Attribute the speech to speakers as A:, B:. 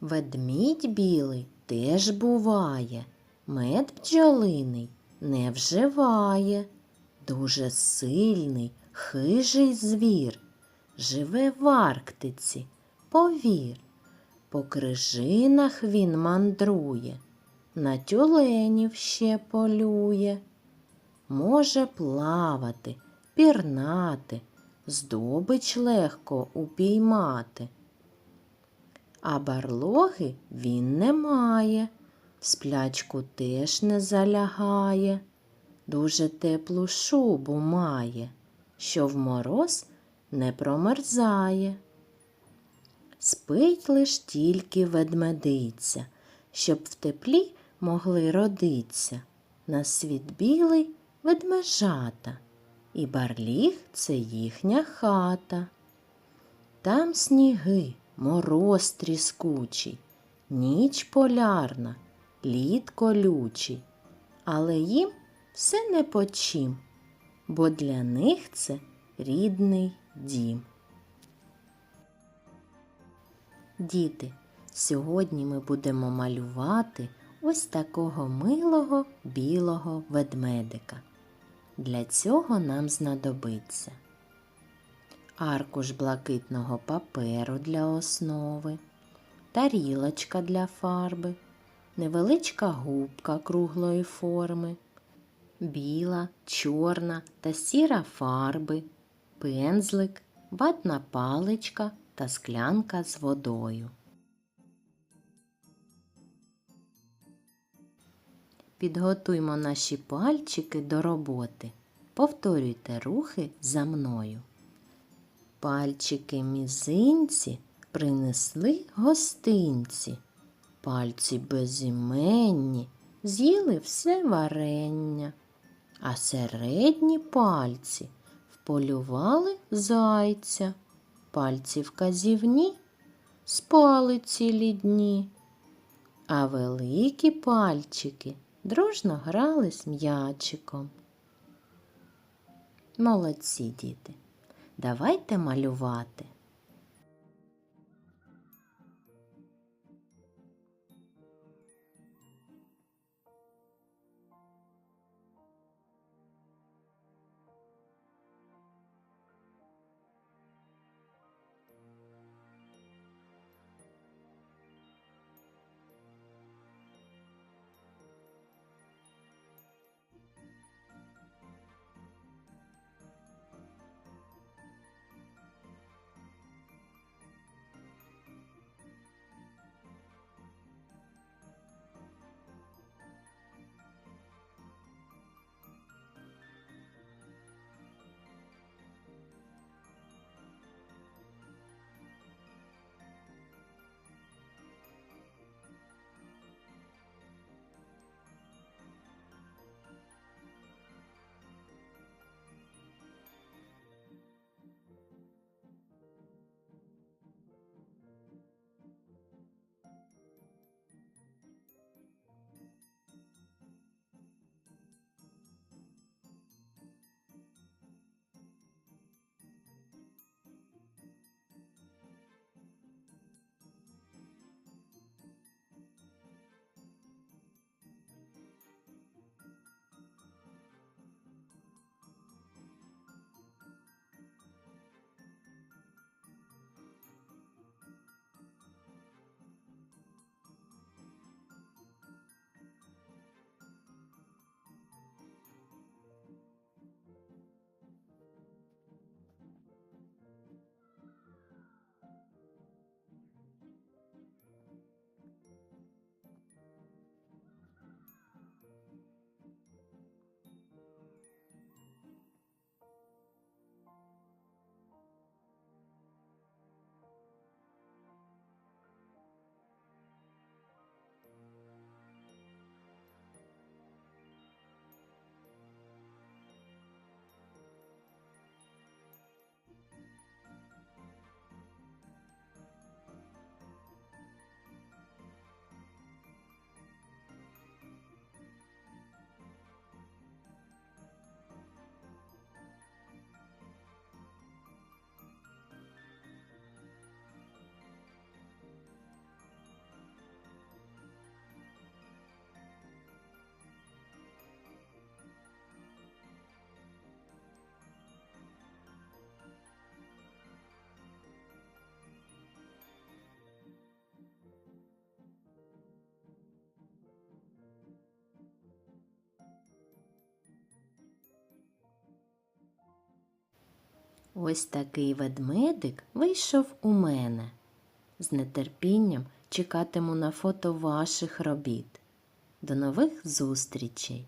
A: Ведмідь білий теж буває, мед бджолиний не вживає. Дуже сильний, хижий звір, живе в Арктиці, повір. По крижинах він мандрує, на тюленів ще полює. Може плавати, пірнати, здобич легко упіймати. А барлоги він не має, в сплячку теж не залягає, дуже теплу шубу має, що в мороз не промерзає. Спить лиш тільки ведмедиця, щоб в теплі могли родиться. На світ білий ведмежата, і барліг це їхня хата. Там сніги, мороз тріскучий, ніч полярна, лід колючий, але їм все не по чим, бо для них це рідний дім. Діти, сьогодні ми будемо малювати ось такого милого білого ведмедика. Для цього нам знадобиться аркуш блакитного паперу для основи, тарілочка для фарби, невеличка губка круглої форми, біла, чорна та сіра фарби, пензлик, ватна паличка та склянка з водою. Підготуймо наші пальчики до роботи. Повторюйте рухи за мною. Пальчики мізинці принесли гостинці. Пальці безіменні з'їли все варення, а середні пальці вполювали зайця. Пальці вказівні спали цілі дні, а великі пальчики дружно грали з м'ячиком. Молодці діти, давайте малювати. Ось такий ведмедик вийшов у мене. З нетерпінням чекатиму на фото ваших робіт. До нових зустрічей!